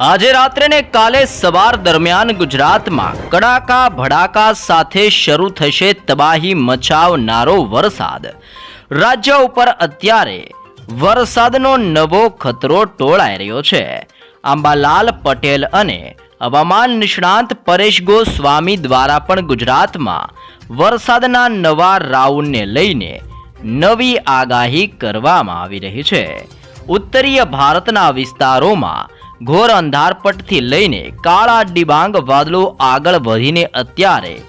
આજે રાત્રે ને કાલે સવાર દરમિયાન ગુજરાતમાં કડાકા ભડાકા સાથે શરૂ થશે તબાહી મચાવનારો વરસાદ. રાજ્ય ઉપર અત્યારે વરસાદનો નવો ખતરો ટોળાઈ રહ્યો છે. આંબાલાલ પટેલ અને હવામાન નિષ્ણાંત પરેશ ગોસ્વામી દ્વારા પણ ગુજરાતમાં વરસાદના નવા રાઉન્ડને લઈને નવી આગાહી કરવામાં આવી રહી છે. ઉત્તરીય ભારતના વિસ્તારોમાં ઘોર અંધારપટથી લઈને કાળા ડિબાંગ વાદળો આગળ વધીને અત્યારે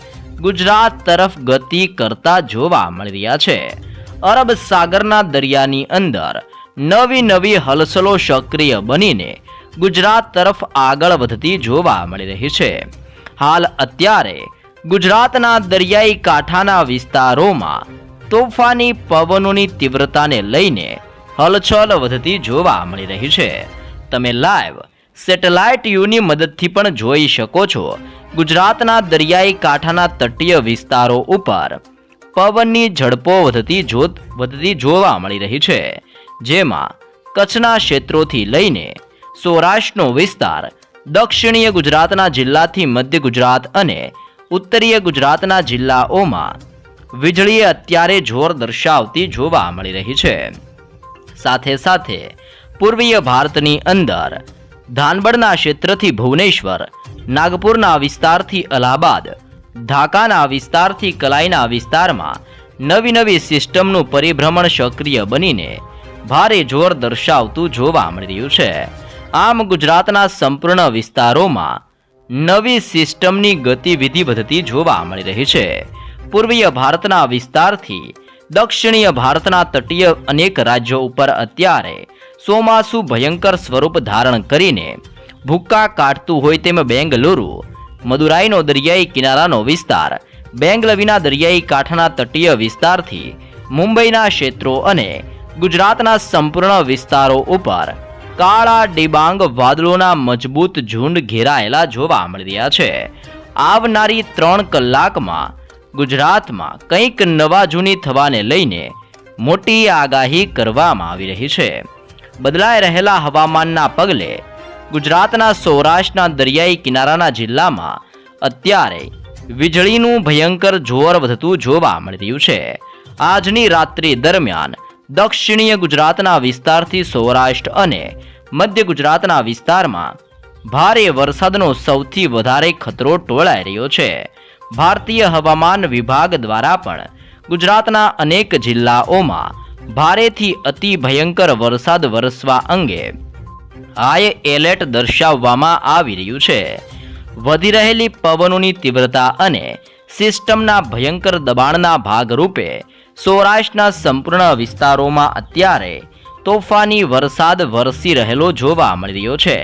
ગુજરાત તરફ ગતિ કરતા જોવા મળી રહ્યા છે. અરબ સાગરના દરિયાની અંદર નવી નવી હલસલો સક્રિય બનીને ગુજરાત તરફ આગળ વધતી જોવા મળી રહી છે. હાલ અત્યારે ગુજરાતના દરિયાઈ કાંઠાના વિસ્તારોમાં તોફાની પવનોની તીવ્રતાને લઈને હલચલ વધતી જોવા મળી રહી છે. તમે લાઈવ સેટેલાઇટ યુની મદદથી પણ જોઈ શકો છો. ગુજરાતના દરિયાઈ કાંઠાના તટીય વિસ્તારો ઉપર પવનની ઝડપો વધતી જોત, વધતી જોવા મળી રહી છે. જેમાં કચ્છના ક્ષેત્રોથી લઈને સૌરાષ્ટ્રનો વિસ્તાર, દક્ષિણીય ગુજરાતના જિલ્લાથી મધ્ય ગુજરાત અને ઉત્તરીય ગુજરાતના જિલ્લાઓમાં વીજળીએ અત્યારે જોર દર્શાવતી જોવા મળી રહી છે. સાથે સાથે પૂર્વીય ભારતની અંદર. ધાનબડના ક્ષેત્રથી ભુવનેશ્વર, નાગપુરના વિસ્તારથી અલ્હાબાદ, ઢાકાના વિસ્તારથી કલાઈના વિસ્તારમાં નવી નવી સિસ્ટમનું પરિભ્રમણ સક્રિય બનીને ભારે જોર દર્શાવતું જોવા મળી રહ્યું છે. આમ ગુજરાતના સંપૂર્ણ વિસ્તારોમાં નવી સિસ્ટમની ગતિવિધિ વધતી જોવા મળી રહી છે. પૂર્વીય ભારતના વિસ્તારથી દક્ષિણીય ભારતના તટીય અનેક રાજ્યો ઉપર અત્યારે ચોમાસુ ભયંકર સ્વરૂપ ધારણ કરીને ભૂક્કા કાઢતું હોય તેમ બેંગલુરુ, મદુરાઈનો દરિયાઈ કિનારાનો વિસ્તાર બેંગલવીના દરિયાઈ કાંઠાના તટીય વિસ્તારથી મુંબઈના ક્ષેત્રો અને ગુજરાતના સંપૂર્ણ વિસ્તારો ઉપર કાળા ડિબાંગ વાદળોના મજબૂત ઝુંડ ઘેરાયેલા જોવા મળી રહ્યા છે. આવનારી ત્રણ કલાકમાં ગુજરાતમાં કંઈક નવા જૂની થવાને લઈને મોટી આગાહી કરવામાં આવી રહી છે. બદલાઈ રહેલા હવામાનના પગલે ગુજરાતના સૌરાષ્ટ્રના દરિયાઈ કિનારાના જિલ્લામાં અત્યારે વીજળીનું ભયંકર જોર વધતું જોવા મળી રહ્યું છે. આજની રાત્રિ દરમિયાન દક્ષિણીય ગુજરાતના વિસ્તારથી સૌરાષ્ટ્ર અને મધ્ય ગુજરાતના વિસ્તારમાં ભારે વરસાદનો સૌથી વધારે ખતરો ટોળાઈ રહ્યો છે. ભારતીય હવામાન વિભાગ દ્વારા પણ ગુજરાતના અનેક જિલ્લાઓમાં ભારેથી અતિ ભયંકર વરસાદ વરસવા અંગે હાઈ એલર્ટ દર્શાવવામાં આવી રહ્યું છે. વધી રહેલી પવનોની તીવ્રતા અને સિસ્ટમના ભયંકર દબાણના ભાગરૂપે સૌરાષ્ટ્રના સંપૂર્ણ વિસ્તારોમાં અત્યારે તોફાની વરસાદ વરસી રહેલો જોવા મળી રહ્યો છે.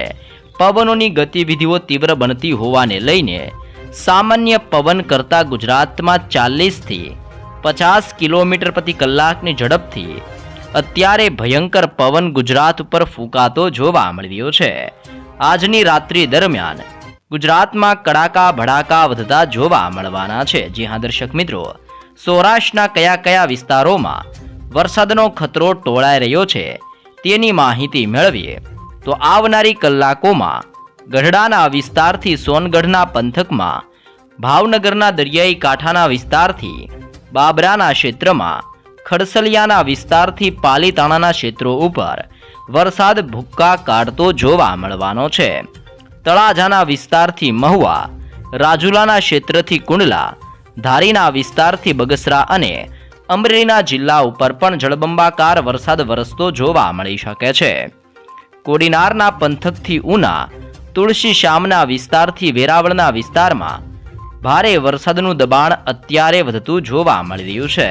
પવનોની ગતિવિધિઓ તીવ્ર બનતી હોવાને લઈને સામાન્ય પવન કરતાં ગુજરાતમાં ચાલીસથી પચાસ કિલોમીટર પ્રતિ કલાકની ઝડપથી અત્યારે ભયંકર પવન ગુજરાત ઉપર ફૂંકાતો જોવા મળી રહ્યો છે. આજની રાત્રિ દરમિયાન ગુજરાતમાં કડાકા ભડાકા વધતા જોવા મળવાના છે. જી હા, દર્શક મિત્રો, સૌરાષ્ટ્રના કયા કયા વિસ્તારોમાં વરસાદનો ખતરો ટોળાઈ રહ્યો છે તેની માહિતી મેળવીએ તો આવનારી કલાકોમાં ગઢડાના વિસ્તારથી સોનગઢના પંથકમાં, ભાવનગરના દરિયાઈ કાંઠાના વિસ્તારથી, બાબરાના ક્ષેત્રમાં, ખડસલિયાના વિસ્તારથી પાલીતાણાના ક્ષેત્રો ઉપર વરસાદ ભૂક્કા કાઢતો જોવા મળવાનો છે. તળાજાના વિસ્તારથી મહુવા, રાજુલાના ક્ષેત્રથી કુંડલા, ધારીના વિસ્તારથી બગસરા અને અમરેલીના જિલ્લા ઉપર પણ જળબંબાકાર વરસાદ વરસતો જોવા મળી શકે છે. કોડીનારના પંથકથી ઉના તુળસી શ્યામના વિસ્તારથી વેરાવળના વિસ્તારમાં ભારે વરસાદનું દબાણ અત્યારે વધતું જોવા મળી રહ્યું છે.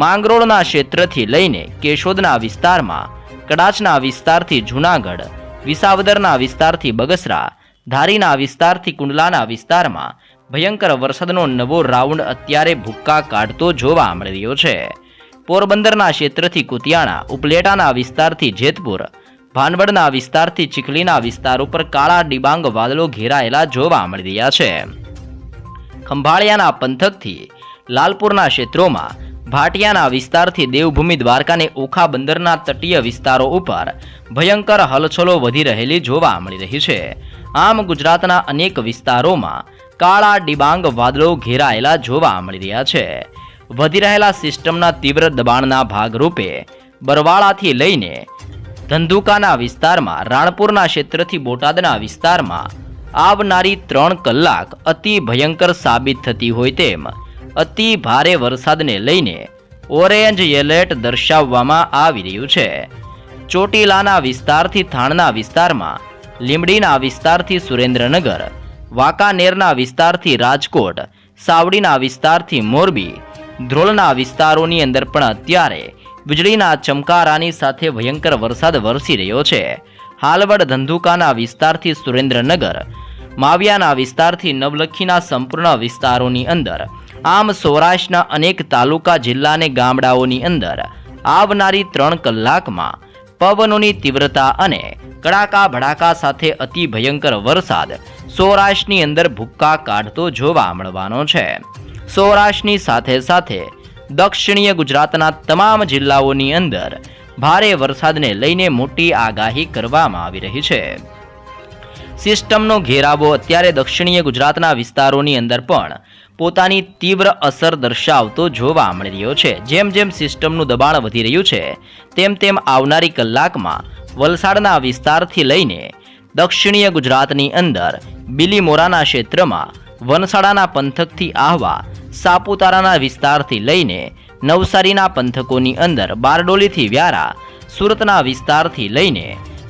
માંગરોળના ક્ષેત્રથી લઈને કેશોદના વિસ્તારમાં, કડાચના વિસ્તારથી જૂનાગઢ, વિસાવદરના વિસ્તારથી બગસરા, ધારીના વિસ્તારથી કુંડલાના વિસ્તારમાં ભયંકર વરસાદનો નવો રાઉન્ડ અત્યારે ભૂક્કા કાઢતો જોવા મળી રહ્યો છે. પોરબંદરના ક્ષેત્રથી કુતિયાણા, ઉપલેટાના વિસ્તારથી જેતપુર ભાનવડના વિસ્તારથી ચીખલીના વિસ્તાર ઉપર કાળા ડિબાંગ વાદળો ઘેરાયેલા જોવા મળી રહ્યા છે. ખંભાળિયાના પંથકથી લાલપુરના ક્ષેત્રોમાં ભાટિયાના વિસ્તારથી દેવભૂમિ દ્વારકાને ઓખા બંદરના તટીય વિસ્તારો ઉપર ભયંકર હલચલો વધી રહેલી જોવા મળી રહી છે. આમ ગુજરાતના અનેક વિસ્તારોમાં કાળા ડિબાંગ વાદળો ઘેરાયેલા જોવા મળી રહ્યા છે. વધી રહેલા સિસ્ટમના તીવ્ર દબાણના ભાગરૂપે બરવાળાથી લઈને ધંધુકાના વિસ્તારમાં, રાણપુરના ક્ષેત્રથી બોટાદના વિસ્તારમાં આવનારી ત્રણ કલાક અતિ ભયંકર સાબિત થતી હોય તેમ અતિ ભારે વરસાદને લઈને ઓરેન્જ એલર્ટ દર્શાવવામાં આવી રહ્યું છે. ચોટીલાના વિસ્તારથી થાણના વિસ્તારમાં, લીંબડીના વિસ્તારથી સુરેન્દ્રનગર, વાંકાનેરના વિસ્તારથી રાજકોટ, સાવડીના વિસ્તારથી મોરબી, ધ્રોલના વિસ્તારોની અંદર પણ અત્યારે વીજળીના ચમકારાની સાથે ભયંકર વરસાદ વરસી રહ્યો છે. હાલવડ ધંધુકાના વિસ્તારથી સુરેન્દ્રનગર, માવિયાના વિસ્તારથી નવલખીના સંપૂર્ણ વિસ્તારોની અંદર, આમ સૌરાષ્ટ્રના અનેક તાલુકા જિલ્લાને ગામડાઓની અંદર, આવનારી ત્રણ કલાકમાં પવનોની તીવ્રતા અને કડાકા ભડાકા સાથે અતિ ભયંકર વરસાદ સૌરાષ્ટ્રની અંદર ભૂક્કા કાઢતો જોવા મળવાનો છે. સૌરાષ્ટ્રની સાથે સાથે દક્ષિણીય ગુજરાતના તમામ જિલ્લાઓની અંદર ભારે વરસાદને લઈને મોટી આગાહી કરવામાં આવી રહી છે. સિસ્ટમનો ઘેરાવો અત્યારે દક્ષિણીય ગુજરાતના વિસ્તારોની અંદર પણ પોતાની તીવ્ર અસર દર્શાવતો જોવા મળી રહ્યો છે. જેમ જેમ સિસ્ટમનું દબાણ વધી રહ્યું છે, તેમ તેમ આવનારી કલાકમાં વલસાડના વિસ્તારથી લઈને દક્ષિણીય ગુજરાતની અંદર બિલીમોરાના ક્ષેત્રમાં વનસાડાના પંથકથી આહવા સાપુતારાના વિસ્તારથી લઈને નવસારીના પંથકોની અંદર બારડોલીથી વ્યારા, સુરતના વિસ્તારથી લઈને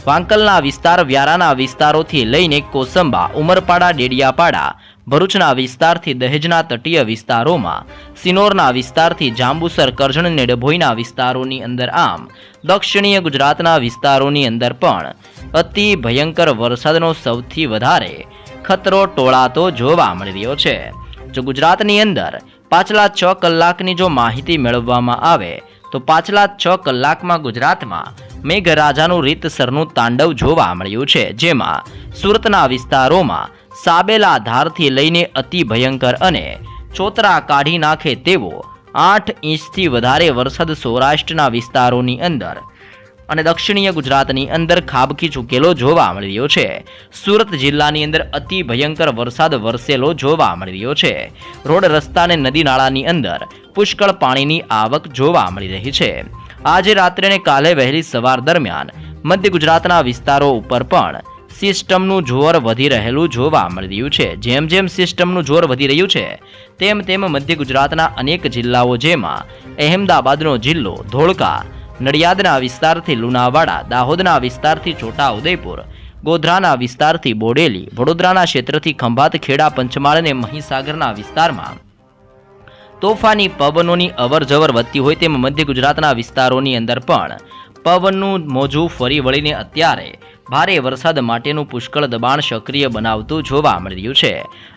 વાંકલના વિસ્તાર, વ્યારાના વિસ્તારોથી લઈને કોસંબા, ઉમરપાડા, ડેડિયાપાડા, ભરૂચના વિસ્તારથી દહેજના તટીય વિસ્તારોમાં, સિનોરના વિસ્તારથી જાંબુસર, કરજણ અને ડભોઈના વિસ્તારોની અંદર આમ, દક્ષિણીય ગુજરાતના વિસ્તારોની અંદર પણ અતિ ભયંકર વરસાદનો સૌથી વધારે ખતરો ટોળાતો જોવા મળી રહ્યો છે. જો ગુજરાતની અંદર પાછલા છ કલાકની જો માહિતી મેળવવામાં આવે, તો પાછલા છ કલાકમાં ગુજરાતમાં મેઘરાજાનું રીતસરનું તાંડવ જોવા મળ્યું છે, જેમાં સુરતના વિસ્તારોમાં સાબેલા ધારથી લઈને અતિ ભયંકર અને ચોતરા કાઢી નાખે તેવો આઠ ઇંચથી વધારે વરસાદ સૌરાષ્ટ્રના વિસ્તારોની અંદર અને દક્ષિણીય ગુજરાતની અંદર ખાબકી ચૂકેલો જોવા મળી રહ્યો છે. સુરત જિલ્લાની અંદર અતિ ભયંકર વરસાદ વરસેલો જોવા મળી રહ્યો છે. રોડ રસ્તા અને નદી નાળાની અંદર પુષ્કળ પાણીની આવક જોવા મળી રહી છે. આજે રાત્રે અને કાલે વહેલી સવાર દરમિયાન મધ્ય ગુજરાતના વિસ્તારો ઉપર પણ સિસ્ટમનું જોર વધી રહેલું જોવા મળી રહ્યું છે. જેમ જેમ સિસ્ટમનું જોર વધી રહ્યું છે, તેમ તેમ મધ્ય ગુજરાતના અનેક જિલ્લાઓ જેમાં અહેમદાબાદનો જિલ્લો ધોળકા નડિયાદના વિસ્તારથી લુણાવાડા, દાહોદના વિસ્તારથી છોટાઉદેપુર, ગોધરાના વિસ્તારથી બોડેલી, વડોદરાના ક્ષેત્રથી ખંભાત ખેડા પંચમહાલ અને મહીસાગરના વિસ્તારમાં તોફાની પવનોની અવરજવર વધતી હોય તેમ મધ્ય ગુજરાતના વિસ્તારોની અંદર પણ પવનનું મોજું ફરી વળીને અત્યારે ભારે વરસાદ માટેનું પુષ્કળ દબાણ સક્રિય બનાવતું જોવા મળી રહ્યું છે.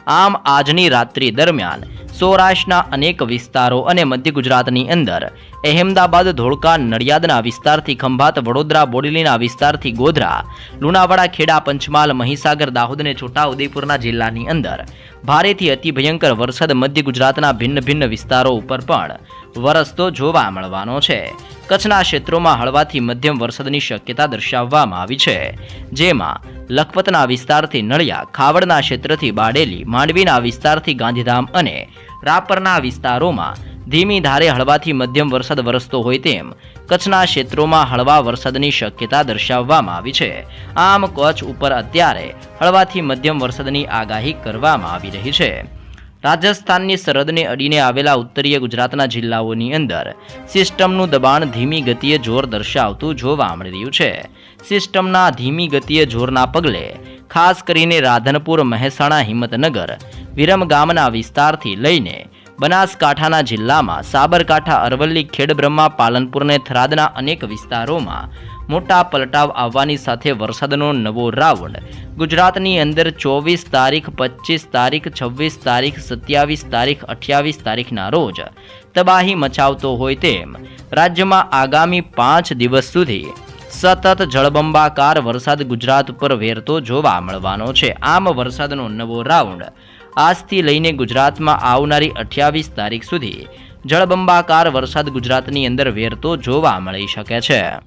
આમ, આજની રાત્રિ દરમિયાન સૌરાષ્ટ્રના અનેક વિસ્તારો અને મધ્ય ગુજરાતની અંદર અહેમદાબાદ, ધોળકા, નડિયાદના વિસ્તારથી ખંભાત, વડોદરા, બોડેલીના વિસ્તારથી ગોધરા, લુણાવાડા, ખેડા, પંચમહાલ, મહીસાગર દાહોદ અને છોટાઉદેપુરના જિલ્લાની અંદર ભારેથી અતિ ભયંકર વરસાદ મધ્ય ગુજરાતના ભિન્ન ભિન્ન વિસ્તારો ઉપર પણ વરસતો જોવા મળવાનો છે. કચ્છના ક્ષેત્રોમાં હળવાથી મધ્યમ વરસાદની શક્યતા દર્શાવવામાં આવી છે. જેમાં લખપતના વિસ્તારથી નળિયા, ખાવડના ક્ષેત્રથી બાડેલી, માંડવીના વિસ્તારથી ગાંધીધામ અને રાપરના વિસ્તારોમાં ધીમી ધારે હળવાથી મધ્યમ વરસાદ વરસતો હોય તેમ કચ્છના ક્ષેત્રોમાં હળવા વરસાદની શક્યતા દર્શાવવામાં આવી છે. આમ કચ્છ ઉપર અત્યારે હળવાથી મધ્યમ વરસાદની આગાહી કરવામાં આવી રહી છે. રાજસ્થાનની સરહદને અડીને આવેલા ઉત્તરીય ગુજરાતના જિલ્લાઓની અંદર સિસ્ટમનું દબાણ ધીમી ગતિએ જોર દર્શાવતું જોવા મળી રહ્યું છે. સિસ્ટમના ધીમી ગતિએ જોરના પગલે ખાસ કરીને રાધનપુર, મહેસાણા, હિંમતનગર વિરમગામના વિસ્તારથી લઈને બનાસકાંઠાના જિલ્લામાં સાબરકાંઠા, અરવલ્લી, ખેડબ્રહ્મા, પાલનપુર અને થરાદના અનેક વિસ્તારોમાં મોટા પલટાવ આવવાની સાથે વરસાદનો નવો રાઉન્ડ ગુજરાતની અંદર ચોવીસ તારીખ પચીસ તારીખ, છવ્વીસ તારીખ, સત્યાવીસ તારીખ, અઠ્યાવીસ તારીખના રોજ તબાહી મચાવતો હોય તેમ રાજ્યમાં આગામી પાંચ દિવસ સુધી સતત જળબંબાકાર વરસાદ ગુજરાત પર વેરતો જોવા મળવાનો છે. આમ વરસાદનો નવો રાઉન્ડ આજથી લઈને ગુજરાતમાં આવનારી અઠ્યાવીસ તારીખ સુધી જળબંબાકાર વરસાદ ગુજરાતની અંદર વેરતો જોવા મળી શકે છે.